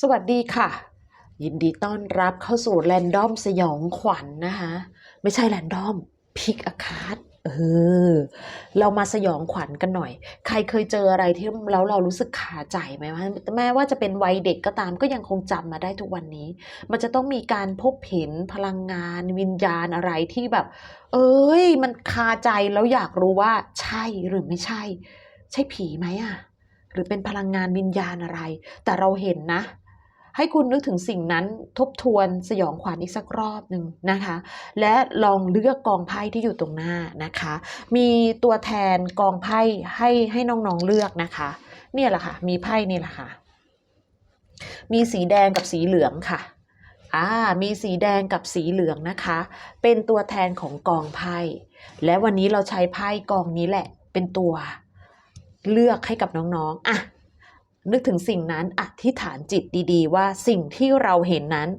สวัสดีค่ะ ยินดีต้อนรับเข้าสู่แรนดอมสยองขวัญนนะคะไม่ใช่แรนดอมพิกอาคาดเออเรามาสยองขวัญกันหน่อย ใครเคยเจออะไรที่แล้วเรารู้สึกขาใจไหมว่าแม้ว่าจะเป็นวัยเด็กก็ตามก็ยังคงจำมาได้ทุกวันนี้ มันจะต้องมีการพบเห็นพลังงาน วิญญาณอะไรที่แบบ เอ้ย มันคาใจแล้วอยากรู้ว่าใช่หรือไม่ใช่ ใช่ผีไหมอะหรือเป็นพลังงานวิญญาณอะไร แต่เราเห็นนะ ให้คุณนึกถึงสิ่งนั้นทบทวนสยองขวัญอีกสักรอบหนึ่งนะคะ และลองเลือกกองไพ่ที่อยู่ตรงหน้านะคะ มีตัวแทนกองไพ่ให้ให้น้องๆเลือกนะคะ เนี่ยแหละค่ะ มีไพ่นี่แหละค่ะ มีสีแดงกับสีเหลืองค่ะอ่ามีสีแดงกับสีเหลืองนะคะ เป็นตัวแทนของกองไพ่และวันนี้เราใช้ไพ่กองนี้แหละ เป็นตัวเลือกให้กับน้องๆอะ นึกถึงสิ่งนั้นอธิษฐานจิตดีๆ ว่าสิ่งที่เราเห็นนั้น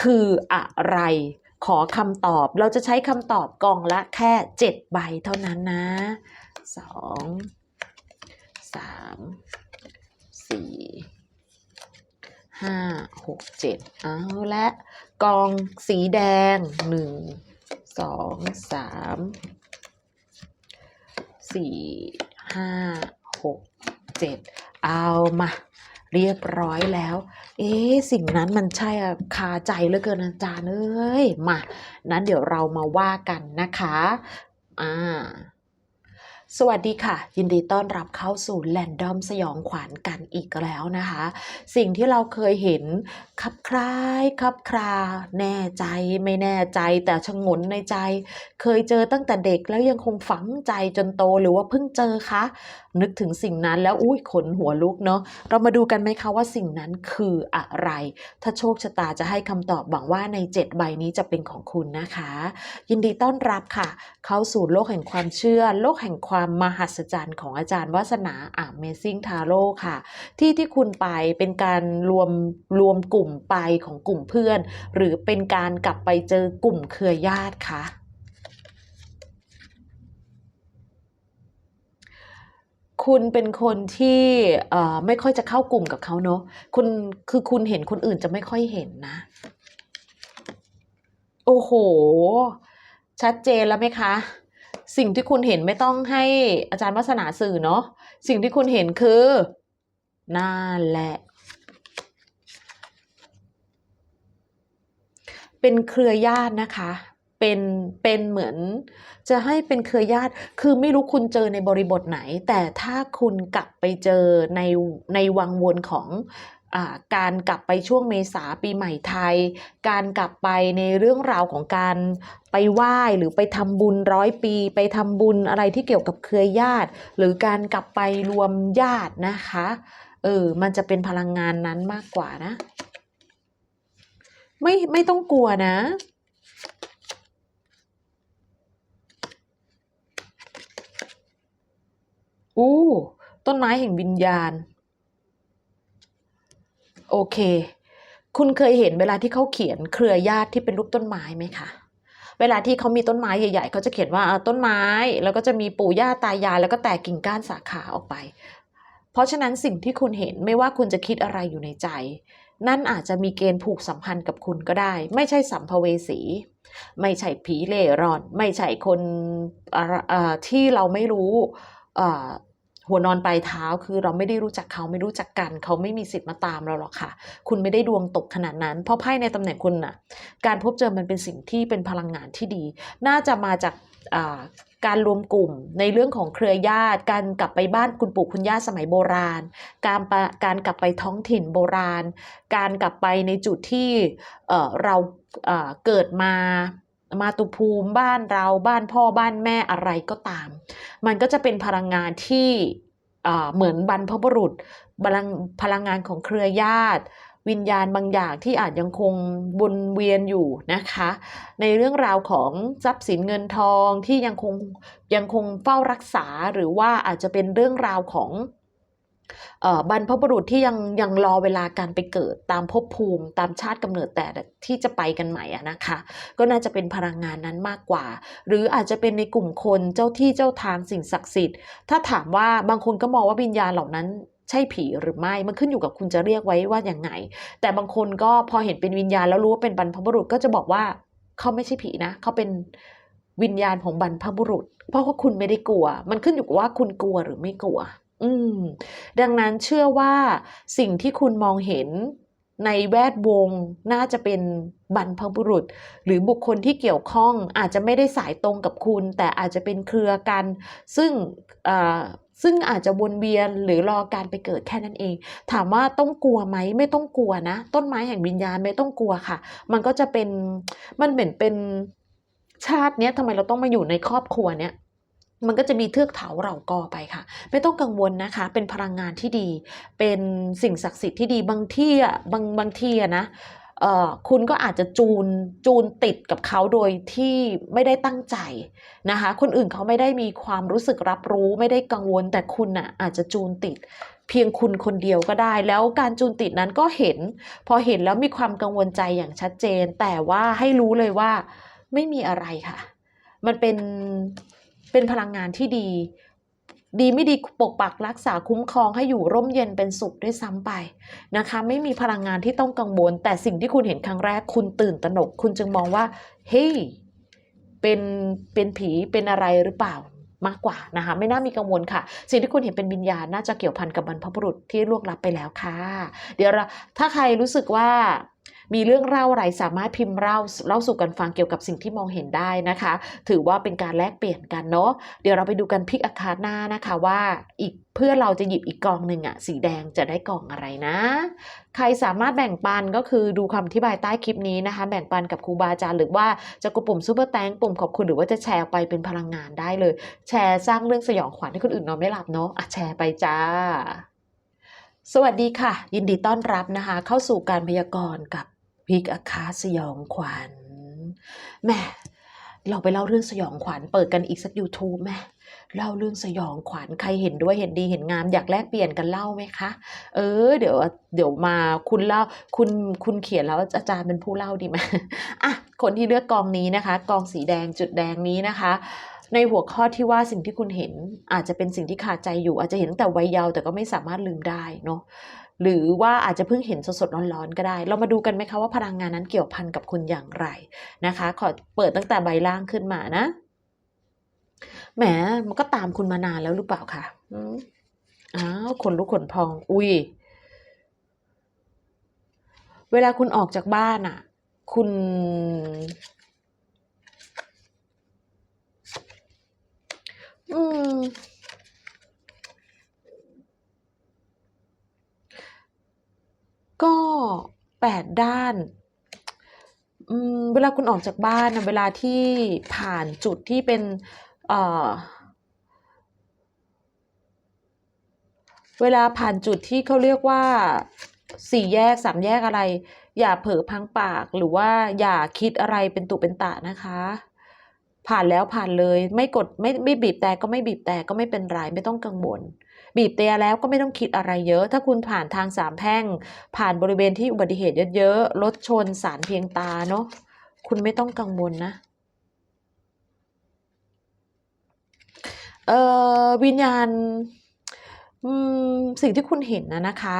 คืออะไรขอคำตอบเราจะใช้คำตอบกองละแค่ 7 ใบเท่านั้นนะ 2 3 4 5 6 7 เอาละกองสีแดง 1 2 3 4 5 6 7เอามาเรียบร้อยแล้ว เอ๊ะสิ่งนั้นมันใช่อะคาใจเหลือเกินอาจารย์เอ้ย มา นั้นเดี๋ยวเรามาว่ากันนะคะ อ่า สวัสดีค่ะ ยินดีต้อนรับเข้าสู่แลนดอมสยองขวัญกันอีกแล้วนะคะ สิ่งที่เราเคยเห็นคับคล้ายคับครา แน่ใจไม่แน่ใจแต่ชงนในใจ เคยเจอตั้งแต่เด็กแล้วยังคงฝังใจจนโตหรือว่าเพิ่งเจอคะนึกถึงสิ่งนั้นแล้วอุ้ยขนหัวลุกเนาะเรามาดูกันไหมคะว่าสิ่งนั้นคืออะไร ถ้าโชคชะตาจะให้คำตอบหวังว่าใน 7 ใบนี้จะเป็นของคุณนะคะ ยินดีต้อนรับค่ะ เข้าสู่โลกแห่งความเชื่อ โลกแห่งความมหัศจรรย์ของอาจารย์วัสนา Amazing Tarot ค่ะ ที่ที่คุณไปเป็นการรวมรวมกลุ่มไปของกลุ่มเพื่อน หรือเป็นการกลับไปเจอกลุ่มเครือญาติคะคุณเป็นคนที่ไม่ค่อยจะเข้ากลุ่มกับเขาเนอะคุณคือคุณเห็นคนอื่นจะไม่ค่อยเห็นนะ โอ้โห ชัดเจนแล้วไหมคะ สิ่งที่คุณเห็นไม่ต้องให้อาจารย์วัฒนาสื่อเนาะสิ่งที่คุณเห็นคือนั่นแหละ เป็นเครือญาตินะคะ เป็นเป็นเหมือน จะให้เป็นเครือญาติ คือไม่รู้คุณเจอในบริบทไหน แต่ถ้าคุณกลับไปเจอในในวังวนของ การกลับไปช่วงเมษาปีใหม่ไทย การกลับไปในเรื่องราวของการไปไหว้หรือไปทำบุญร้อยปี ไปทำบุญอะไรที่เกี่ยวกับเครือญาติ หรือการกลับไปรวมญาตินะคะเออมันจะเป็นพลังงานนั้นมากกว่านะ ไม่ไม่ต้องกลัวนะอู้ต้นไม้แห่งวิญญาณ โอเค คุณเคยเห็นเวลาที่เขาเขียนเครือญาติที่เป็นรูปต้นไม้ไหมคะเวลาที่เขามีต้นไม้ใหญ่ๆเขาจะเขียนว่าต้นไม้ แล้วก็จะมีปู่ย่าตายายแล้วก็แตกกิ่งก้านสาขาออกไป เพราะฉะนั้นสิ่งที่คุณเห็นไม่ว่าคุณจะคิดอะไรอยู่ในใจ นั่นอาจจะมีเกณฑ์ผูกสัมพันธ์กับคุณก็ได้ ไม่ใช่สัมภเวสี ไม่ใช่ผีเล่ร่อน ไม่ใช่คนที่เราไม่รู้ หัวนอนปลายเท้าคือเราไม่ได้รู้จักเขาไม่รู้จักกัน เขาไม่มีสิทธิ์มาตามเราหรอกค่ะ คุณไม่ได้ดวงตกขนาดนั้น เพราะไพ่ในตำแหน่งคุณน่ะการพบเจอมันเป็นสิ่งที่เป็นพลังงานที่ดี น่าจะมาจากการรวมกลุ่มในเรื่องของเครือญาติ การกลับไปบ้านคุณปู่คุณย่าสมัยโบราณ การปการกลับไปท้องถิ่นโบราณ การกลับไปในจุดที่เเราเเกิดมา มาตุภูมิบ้านเราบ้านพ่อบ้านแม่อะไรก็ตาม มันก็จะเป็นพลังงานที่เหมือนบรรพบุรุษพลังพลังงานของเครือญาติ วิญญาณบางอย่างที่อาจยังคงวนเวียนอยู่นะคะ ในเรื่องราวของทรัพย์สินเงินทองที่ยังคงยังคงเฝ้ารักษาหรือว่าอาจจะเป็นเรื่องราวของ บรรพบุรุษที่ยังยังรอเวลาการไปเกิดตามภพภูมิ ตามชาติกำเนิดแต่ที่จะไปกันใหม่อะนะคะ ก็น่าจะเป็นพลังงานนั้นมากกว่า หรืออาจจะเป็นในกลุ่มคนเจ้าที่เจ้าทางสิ่งศักดิ์สิทธิ์ ถ้าถามว่าบางคนก็มองว่าวิญญาณเหล่านั้นใช่ผีหรือไม่ มันขึ้นอยู่กับคุณจะเรียกไว้ว่าอย่างไง แต่บางคนก็พอเห็นเป็นวิญญาณแล้วรู้ว่าเป็นบรรพบุรุษก็จะบอกว่าเขาไม่ใช่ผีนะ เขาเป็นวิญญาณของบรรพบุรุษ เพราะว่าคุณไม่ได้กลัว มันขึ้นอยู่กับว่าคุณกลัวหรือไม่กลัว อืม ดังนั้นเชื่อว่าสิ่งที่คุณมองเห็นในแวดวงน่าจะเป็นบรรพบุรุษ หรือบุคคลที่เกี่ยวข้องอาจจะไม่ได้สายตรงกับคุณ แต่อาจจะเป็นเครือกัน ซึ่งซึ่งอาจจะวนเวียนหรือรอการไปเกิดแค่นั้นเอง ถามว่าต้องกลัวไหมไม่ต้องกลัวนะ ต้นไม้แห่งวิญญาณไม่ต้องกลัวค่ะ มันก็จะเป็นมันเหมือนเป็นชาติเนี้ยทำไมเราต้องมาอยู่ในครอบครัวเนี้ย มันก็จะมีเทือกเขาเหล่ากอไปค่ะ ไม่ต้องกังวลนะคะ เป็นพลังงานที่ดี เป็นสิ่งศักดิ์สิทธิ์ที่ดีบางที่อะบางบางที่อะนะเอ่อคุณก็อาจจะจูนจูนติดกับเขาโดยที่ไม่ได้ตั้งใจนะคะ คนอื่นเขาไม่ได้มีความรู้สึกรับรู้ไม่ได้กังวล แต่คุณอะอาจจะจูนติด เพียงคุณคนเดียวก็ได้ แล้วการจูนติดนั้นก็เห็น พอเห็นแล้วมีความกังวลใจอย่างชัดเจน แต่ว่าให้รู้เลยว่าไม่มีอะไรค่ะ มันเป็น เป็นพลังงานที่ดี ดีไม่ดีปกปักรักษาคุ้มครองให้อยู่ร่มเย็นเป็นสุขด้วยซ้ำไปนะคะ ไม่มีพลังงานที่ต้องกังวล แต่สิ่งที่คุณเห็นครั้งแรกคุณตื่นตระหนก คุณจึงมองว่าเฮ้ยเป็นเป็นผีเป็นอะไรหรือเปล่ามากกว่านะคะไม่น่ามีกังวลค่ะ สิ่งที่คุณเห็นเป็นวิญญาณน่าจะเกี่ยวพันกับบรรพบุรุษที่ล่วงลับไปแล้วค่ะ เดี๋ยวถ้าใครรู้สึกว่า มีเรื่องเล่าอะไรสามารถพิมพ์เล่าเล่าสู่กันฟังเกี่ยวกับสิ่งที่มองเห็นได้นะคะ ถือว่าเป็นการแลกเปลี่ยนกันเนาะเดี๋ยวเราไปดูกันพิกอาคาหน้านะคะว่าอีกเพื่อเราจะหยิบอีกกองหนึ่งอะสีแดงจะได้กล่องอะไรนะ ใครสามารถแบ่งปันก็คือดูคำอธิบายใต้คลิปนี้นะคะ แบ่งปันกับครูบาอาจารย์หรือว่าจะกดปุ่มซูเปอร์แตงปุ่มขอบคุณหรือว่าจะแชร์ไปเป็นพลังงานได้เลย แชร์สร้างเรื่องสยองขวัญให้คนอื่นนอนไม่หลับเนาะอะแชร์ไปจ้า สวัสดีค่ะ ยินดีต้อนรับนะคะ เข้าสู่การพยากรณ์กับ พิกอาคาสยองขวัญแม่เราไปเล่าเรื่องสยองขวัญเปิดกันอีกสัก YouTube แม่เล่าเรื่องสยองขวัญใครเห็นด้วยเห็นดีเห็นงามอยากแลกเปลี่ยนกันเล่าไหมคะ เออ เดี๋ยวเดี๋ยวมาคุณเล่าคุณคุณเขียนแล้วอาจารย์เป็นผู้เล่าดีไหมอะคนที่เลือกกองนี้นะคะ กองสีแดงจุดแดงนี้นะคะ ในหัวข้อที่ว่าสิ่งที่คุณเห็นอาจจะเป็นสิ่งที่ขาดใจอยู่ อาจจะเห็นแต่วัยเยาว์แต่ก็ไม่สามารถลืมได้เนาะ หรือว่าอาจจะเพิ่งเห็นสดๆร้อนๆก็ได้ เรามาดูกันไหมคะว่าพลังงานนั้นเกี่ยวพันกับคุณอย่างไรนะคะ ขอเปิดตั้งแต่ใบล่างขึ้นมานะแหมมันก็ตามคุณมานานแล้วหรือเปล่าคะอ้าวขนลุกขนพอง อุ้ยเวลาคุณออกจากบ้านอะ คุณ อืม ก็แปดด้านเวลาคุณออกจากบ้านนะเวลาที่ผ่านจุดที่เป็นเอ่อเวลาผ่านจุดที่เขาเรียกว่าสี่แยกสามแยกอะไร อย่าเผลอพังปากหรือว่าอย่าคิดอะไรเป็นตุเป็นตะนะคะ ผ่านแล้วผ่านเลยไม่กดไม่ไม่บีบแต่ก็ไม่บีบแต่ก็ไม่เป็นไรไม่ต้องกังวล บีบแต่แล้วก็ไม่ต้องคิดอะไรเยอะ ถ้าคุณผ่านทางสามแพ่ง ผ่านบริเวณที่อุบัติเหตุเยอะๆรถชนสารเพียงตาเนาะคุณไม่ต้องกังวลนะเอ่อวิญญาณสิ่งที่คุณเห็นนะนะคะ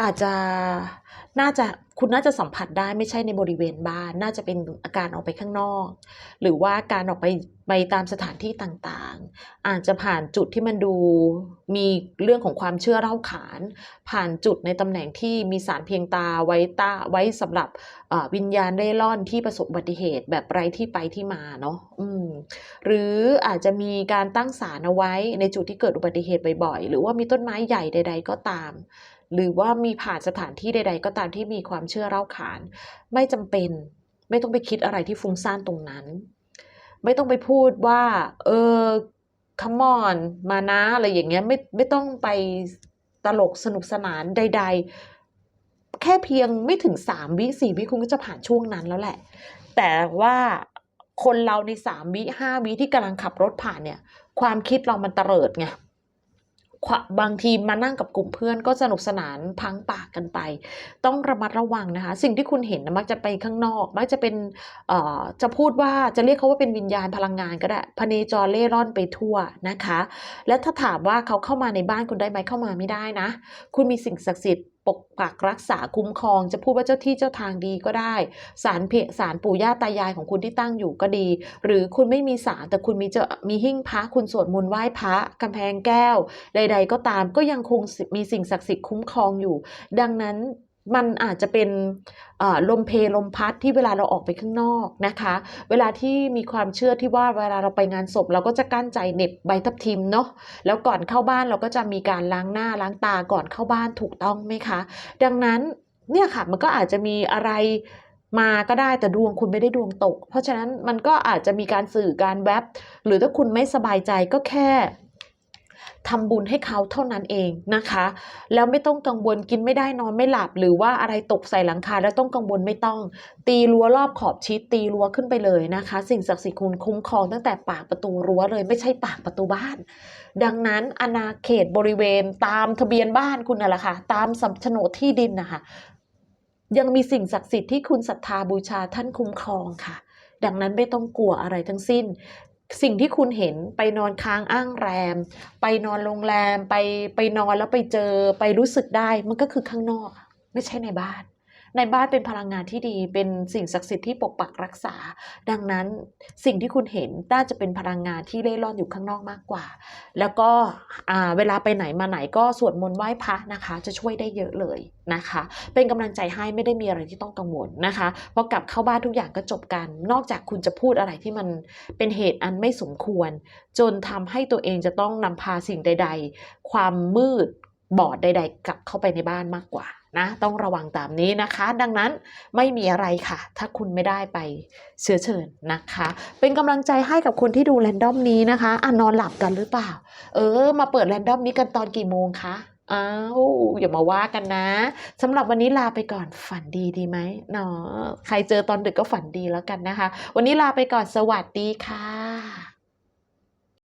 อาจจะน่าจะคุณน่าจะสัมผัสได้ไม่ใช่ในบริเวณบ้าน น่าจะเป็นอาการออกไปข้างนอก หรือว่าการออกไปไปตามสถานที่ต่างๆ อาจจะผ่านจุดที่มันดูมีเรื่องของความเชื่อเล่าขาน ผ่านจุดในตำแหน่งที่มีสารเพียงตาไว้ตาไว้สำหรับวิญญาณเร่ร่อนที่ประสบอุบัติเหตุแบบไร้ที่ไปที่มาเนาะหรืออาจจะมีการตั้งศาลเอาไว้ในจุดที่เกิดอุบัติเหตุบ่อยๆ หรือว่ามีต้นไม้ใหญ่ใด ๆ ก็ตาม หรือว่ามีผ่านสถานที่ใด ๆ ก็ตามที่มีความเชื่อเล่าขาน ไม่จำเป็นไม่ต้องไปคิดอะไรที่ฟุ้งซ่านตรงนั้น ไม่ต้องไปพูดว่า เออ come on มานะอะไรอย่างเงี้ยไม่ไม่ต้องไปตลกสนุกสนานใด ๆ แค่เพียงไม่ถึงสามวิสี่วิคุณก็จะผ่านช่วงนั้นแล้วแหละ แต่ว่าคนเราในสามวิห้าวิที่กำลังขับรถผ่านเนี่ย ความคิดเรามันเตลิดไง บางทีมานั่งกับกลุ่มเพื่อนก็สนุกสนานพังปากกันไป ต้องระมัดระวังนะคะ สิ่งที่คุณเห็นนะมักจะไปข้างนอก มักจะเป็นจะพูดว่าจะเรียกเขาว่าเป็นวิญญาณพลังงานก็ได้พเนจรเล่ร่อนไปทั่วนะคะ และถ้าถามว่าเขาเข้ามาในบ้านคุณได้ไหมเข้ามาไม่ได้นะ คุณมีสิ่งศักดิ์สิทธิ์ ปกปักรักษาคุ้มครอง จะพูดว่าเจ้าที่เจ้าทางดีก็ได้สารเพสารปู่ย่าตายายของคุณที่ตั้งอยู่ก็ดี หรือคุณไม่มีสารแต่คุณมีเจามีหิ้งพระคุณสวดมนต์ไหว้พระกำแพงแก้ว ใด ๆ ก็ตามก็ยังคงมีสิ่งศักดิ์สิทธิ์คุ้มครองอยู่ ดังนั้น มันอาจจะเป็นลมเพลลมพัดที่เวลาเราออกไปข้างนอกนะคะ เวลาที่มีความเชื่อที่ว่าเวลาเราไปงานศพเราก็จะกั้นใจเน็บใบทับทิมเนาะแล้วก่อนเข้าบ้านเราก็จะมีการล้างหน้าล้างตาก่อนเข้าบ้านถูกต้องไหมคะ ดังนั้นเนี่ยค่ะมันก็อาจจะมีอะไรมาก็ได้แต่ดวงคุณไม่ได้ดวงตก เพราะฉะนั้นมันก็อาจจะมีการสื่อการแวบหรือถ้าคุณไม่สบายใจก็แค่ ทำบุญให้เขาเท่านั้นเองนะคะ แล้วไม่ต้องกังวลกินไม่ได้นอนไม่หลับ หรือว่าอะไรตกใส่หลังคาแล้วต้องกังวลไม่ต้อง ตีรั้วรอบขอบชิดตีรั้วขึ้นไปเลยนะคะ สิ่งศักดิ์สิทธิ์คุณคุ้มครองตั้งแต่ปากประตูรั้วเลยไม่ใช่ปากประตูบ้าน ดังนั้นอาณาเขตบริเวณตามทะเบียนบ้านคุณน่ะแหละค่ะตามสำโฉนดที่ดินนะคะยังมีสิ่งศักดิ์สิทธิ์ที่คุณศรัทธาบูชาท่านคุ้มครองค่ะ ดังนั้นไม่ต้องกลัวอะไรทั้งสิ้น สิ่งที่คุณเห็นไปนอนค้างอ้างแรม ไปนอนโรงแรมไปไปนอนแล้วไปเจอไปรู้สึกได้มันก็คือข้างนอก ไม่ใช่ในบ้าน ในบ้านเป็นพลังงานที่ดี เป็นสิ่งศักดิ์สิทธิ์ที่ปกปักรักษา ดังนั้นสิ่งที่คุณเห็นน่าจะเป็นพลังงานที่เล่ร่อนอยู่ข้างนอกมากกว่า แล้วก็เวลาไปไหนมาไหนก็สวดมนต์ไหว้พระนะคะ จะช่วยได้เยอะเลยนะคะ เป็นกำลังใจให้ไม่ได้มีอะไรที่ต้องกังวลนะคะพอกลับเข้าบ้านทุกอย่างก็จบกัน นอกจากคุณจะพูดอะไรที่มันเป็นเหตุอันไม่สมควร จนทำให้ตัวเองจะต้องนำพาสิ่งใด ๆ ความมืดบอดใด ๆ กลับเข้าไปในบ้านมากกว่า นะต้องระวังตามนี้นะคะ ดังนั้นไม่มีอะไรค่ะ ถ้าคุณไม่ได้ไปเชื้อเชิญนะคะ เป็นกำลังใจให้กับคนที่ดูแรนดอมนี้นะคะอะนอนหลับกันหรือเปล่า เออ มาเปิดแรนดอมนี้กันตอนกี่โมงคะอ้าวอย่ามาว่ากันนะสำหรับวันนี้ลาไปก่อนฝันดีดีไหมเนาะใครเจอตอนดึกก็ฝันดีแล้วกันนะคะ วันนี้ลาไปก่อนสวัสดีค่ะ